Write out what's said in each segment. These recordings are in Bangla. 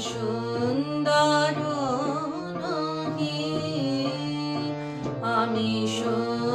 সুন্দর নহি। আমি সুন্দর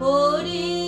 holy